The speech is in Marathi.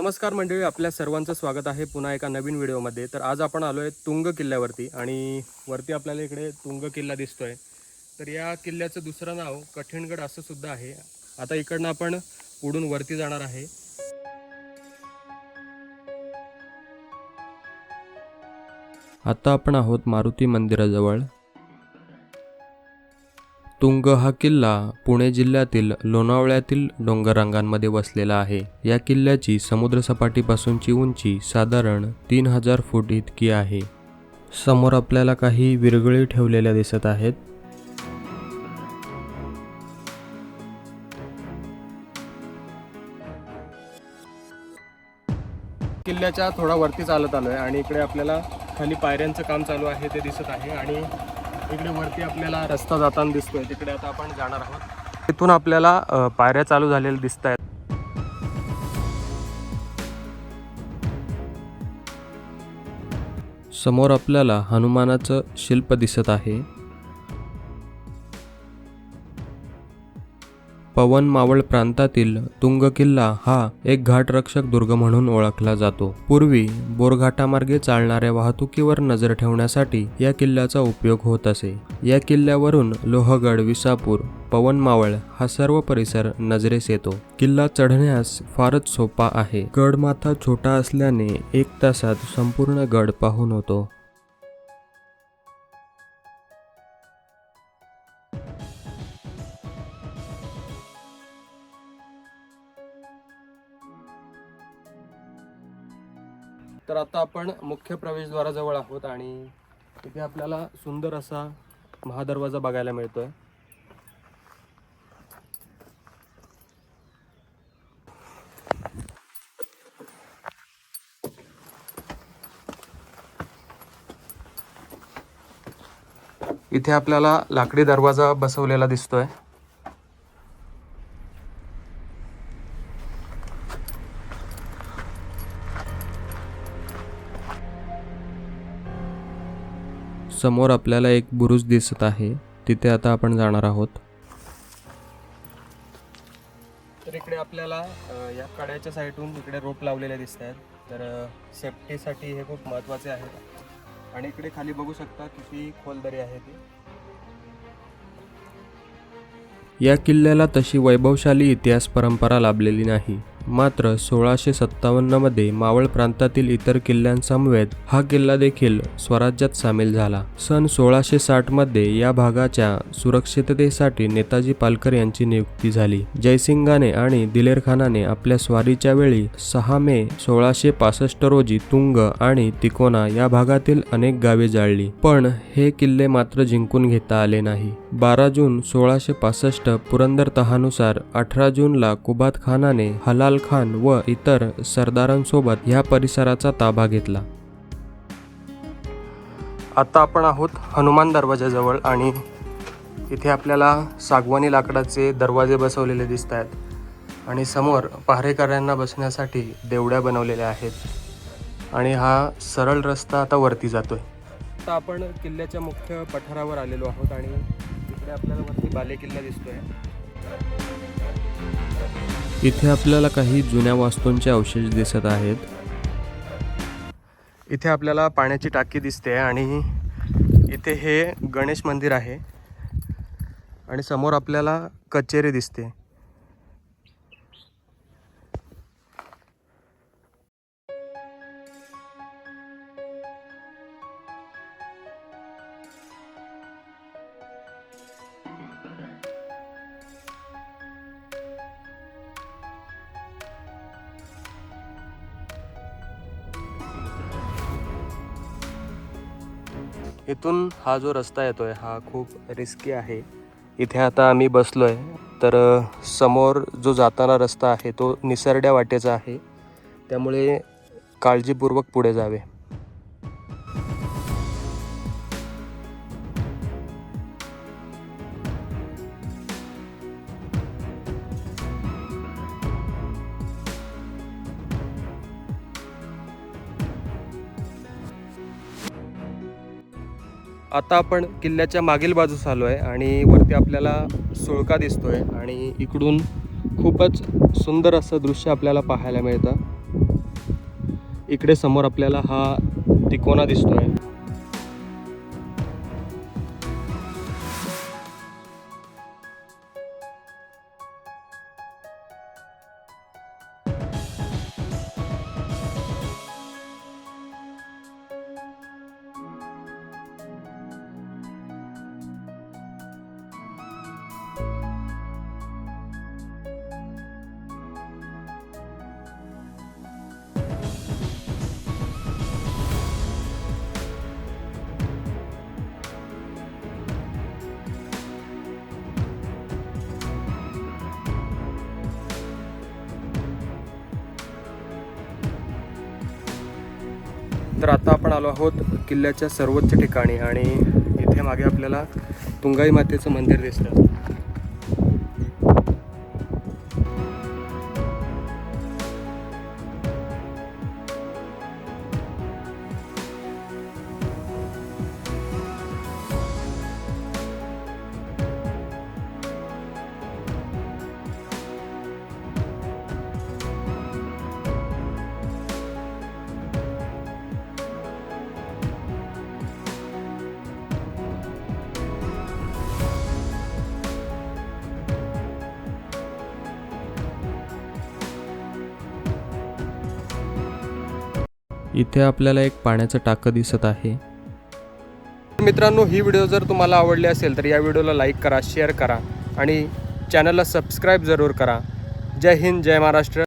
नमस्कार मंडळी आपल्या सर्वांचं स्वागत आहे पुन्हा एका नवीन व्हिडिओमध्ये. तर आज आपण आलो आहे तुंग किल्ल्यावरती आणि वरती आपल्याला इकडे तुंग किल्ला दिसतोय. तर या किल्ल्याचं दुसरं नाव कठीणगड असं सुद्धा आहे. आता इकडनं आपण उडून वरती जाणार आहे. आता आपण आहोत मारुती मंदिराजवळ. तुंग हा किल्ला पुणे जिल्ह्यातील लोणावळ्यातील डोंगररांगांमध्ये वसलेला आहे. या किल्ल्याची समुद्रसपाटीपासूनची उंची साधारण तीन हजार फूट इतकी आहे. समोर आपल्याला काही विरगळी ठेवलेल्या दिसत आहेत. किल्ल्याच्या थोडा वरती चालत आलो आहे आणि इकडे आपल्याला खाली पायऱ्यांचं काम चालू आहे ते दिसत आहे आणि इकडे वरती आपल्याला रस्ता जाताना दिसतोय. तिकडे आता आपण जाणार आहोत. तिथून आपल्याला पायऱ्या चालू झालेल्या दिसत आहेत समोर आपल्याला हनुमानाचं शिल्प दिसत आहे. पवन मावळ प्रांतातील तुंग किल्ला हा एक घाटरक्षक दुर्ग म्हणून ओळखला जातो. पूर्वी बोरघाटामार्गे चालणाऱ्या वाहतुकीवर नजर ठेवण्यासाठी या किल्ल्याचा उपयोग होत असे. या किल्ल्यावरून लोहगड विसापूर पवन मावळ हा सर्व परिसर नजरेस येतो. किल्ला चढण्यास फारच सोपा आहे. गड माथा छोटा असल्याने एक तासात संपूर्ण गड पाहून होतो. तर आता आपण मुख्य प्रवेशद्वाराजवळ आहोत आणि इथे आपल्याला सुंदर असा महादरवाजा बघायला मिळतोय. इथे आपल्याला लाकडी दरवाजा बसवलेला दिसतोय. समोर आपल्याला एक बुरुज दिसत आहे. तिथे आता आपण जाणार आहोत. तर इकडे आपल्याला अ, या कड्याच्या साईडून इकडे रोप लावलेले दिसत आहेत. तर सेफ्टीसाठी हे खूप महत्त्वाचे आहे आणि इकडे खाली बघू शकता किती खोल दरी आहे ती. या किल्ल्याला तशी वैभवशाली इतिहास परंपरा लाभलेली नाही. मात्र सोळाशे सत्तावन्नमध्ये मावळ प्रांतातील इतर किल्ल्यांसमवेत हा किल्ला देखील स्वराज्यात सामील झाला. सन सोळाशे साठमध्ये या भागाच्या सुरक्षिततेसाठी नेताजी पालकर यांची नियुक्ती झाली. जयसिंगाने आणि दिलेरखानाने आपल्या स्वारीच्या वेळी सहा मे सोळाशे पासष्ट रोजी तुंग आणि तिकोना या भागातील अनेक गावे जाळली. पण हे किल्ले मात्र जिंकून घेता आले नाही. बारा जून सोळाशे पासष्ट पुरंदर तहानुसार अठरा जूनला कुबात खानाने हलाल खान व इतर सरदारांसोबत ह्या परिसराचा ताबा घेतला. आता आपण आहोत हनुमान दरवाजाजवळ आणि इथे आपल्याला सागवानी लाकडाचे दरवाजे बसवलेले दिसत आहेत आणि समोर पहारेकऱ्यांना बसण्यासाठी देवड्या बनवलेल्या आहेत आणि हा सरळ रस्ता आता वरती जातोय. आता आपण किल्ल्याच्या मुख्य पठारावर आलेलो आहोत आणि इकडे आपल्याला वरती बाले किल्ला दिसतोय. इथे आपल्याला काही जुन्या वास्तूंचे अवशेष दिसत आहेत. इथे आपल्याला पाण्याची टाकी दिसते आणि इथे हे गणेश मंदिर आहे. आणि समोर आपल्याला कचेरी दिसते. इथून हा जो रस्ता येतो आहे हा खूप रिस्की आहे. इथे आता आम्ही बसलो आहे तर समोर जो जाताना रस्ता आहे तो निसरड्या वाटेचा आहे. त्यामुळे काळजीपूर्वक पुढे जावे. आता आपण किल्ल्याच्या मागील बाजूस आलो आहे आणि वरती आपल्याला सुळका दिसतोय आणि इकडून खूपच सुंदर असं दृश्य आपल्याला पाहायला मिळतं. इकडे समोर आपल्याला हा तिकोना दिसतोय. तर आता आपण आलो आहोत किल्ल्याच्या सर्वोच्च ठिकाणी आणि इथे मागे आपल्याला तुंगाई मातेचं मंदिर दिसतं. इथे आपल्याला एक पाण्याचं टाकं दिसत आहे. मित्रांनो ही व्हिडिओ जर तुम्हाला आवडली असेल तर या व्हिडिओला लाईक करा शेअर करा आणि चॅनलला सबस्क्राईब जरूर करा. जय हिंद जय महाराष्ट्र.